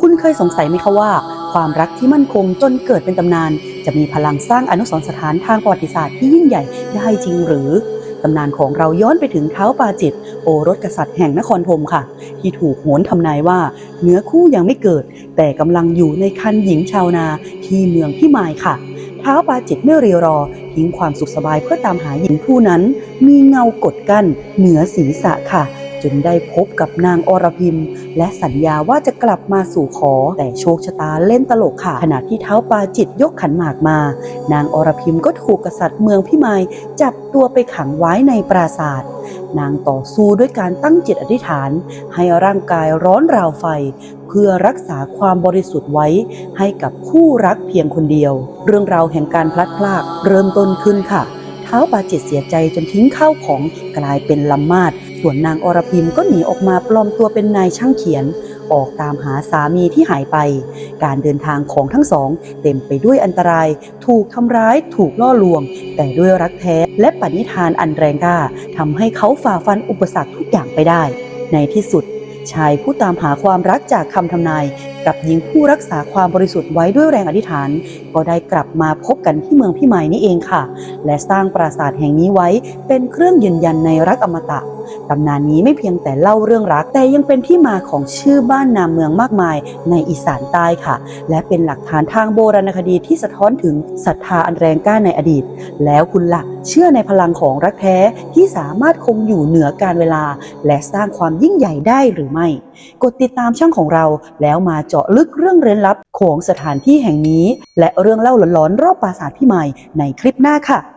คุณเคยสงสัยไหมคะว่า ความรักที่มั่นคงจนเกิดเป็นตำนาน จะมีพลังสร้างอนุสรณ์สถานทางประวัติศาสตร์ที่ยิ่งใหญ่ได้จริงหรือตำนานของเราย้อนไปถึงเท้าปาจิต โอรสกษัตริย์แห่งนครธมค่ะ ที่ถูกโหนทำนายว่า เนื้อคู่ยังไม่เกิด แต่กำลังอยู่ในคันหญิงชาวนาที่เมืองพิมายค่ะ เท้าปาจิตไม่รีรอทิ้งความสุขสบายเพื่อตามหาหญิงผู้นั้น มีเงากดกั้นเหนือศีรษะค่ะ จนได้พบกับนางอรพิมและสัญญาว่าจะกลับมาสู่ขอ แต่โชคชะตาเล่นตลกค่ะ ขณะที่เท้าปาจิตยกขันหมากมา นางอรพิมก็ถูกกษัตริย์เมืองพิมายจับตัวไปขังไว้ในปราสาทนางต่อสู้ด้วยการตั้งจิตอธิษฐาน ให้ร่างกายร้อนราวไฟ เพื่อรักษาความบริสุทธิ์ไว้ให้กับคู่รักเพียงคนเดียว เรื่องราวแห่งการพลัดพรากเริ่มต้นขึ้นค่ะ เท้าปาจิตเสียใจจนทิ้งข้าวของกลายเป็นลำมาด ส่วนนางอรพิมก็หนีออกมาปลอมตัวเป็นนายช่างเขียน ออกตามหาสามีที่หายไป การเดินทางของทั้งสอง เต็มไปด้วยอันตราย ถูกทำร้าย ถูกล่อลวง แต่ด้วยรักแท้และปณิธานอันแรงกล้าทำให้เขาฝ่าฟันอุปสรรคทุกอย่างไปได้ ในที่สุด ชายผู้ตามหาความรักจากคำทำนาย กับหญิงผู้รักษาความบริสุทธิ์ไว้ด้วยแรงอธิษฐาน ก็ได้กลับมาพบกันที่เมืองพิมายนี่เองค่ะ และสร้างปราสาทแห่งนี้ไว้เป็นเครื่องยืนยันในรักอมตะ ตำนานนี้ไม่เพียงแต่เล่าเรื่องรัก แต่ยังเป็นที่มาของชื่อบ้านนามเมืองมากมายในอีสานใต้ค่ะ และเป็นหลักฐานทางโบราณคดีที่สะท้อนถึงศรัทธาอันแรงกล้าในอดีต แล้วคุณละ่ะเชื่อในพลังของรักแท้ที่สามารถคงอยู่เหนือการเวลา และสร้างความยิ่งใหญ่ได้หรือไม่ กดติดตามช่องของเรา แล้วมาเจาะลึกเรื่องเร้นลับของสถานที่แห่งนี้ และเรื่องเล่าหลอนๆรอบปราสาทพี่ใหม่ในคลิปหน้าค่ะ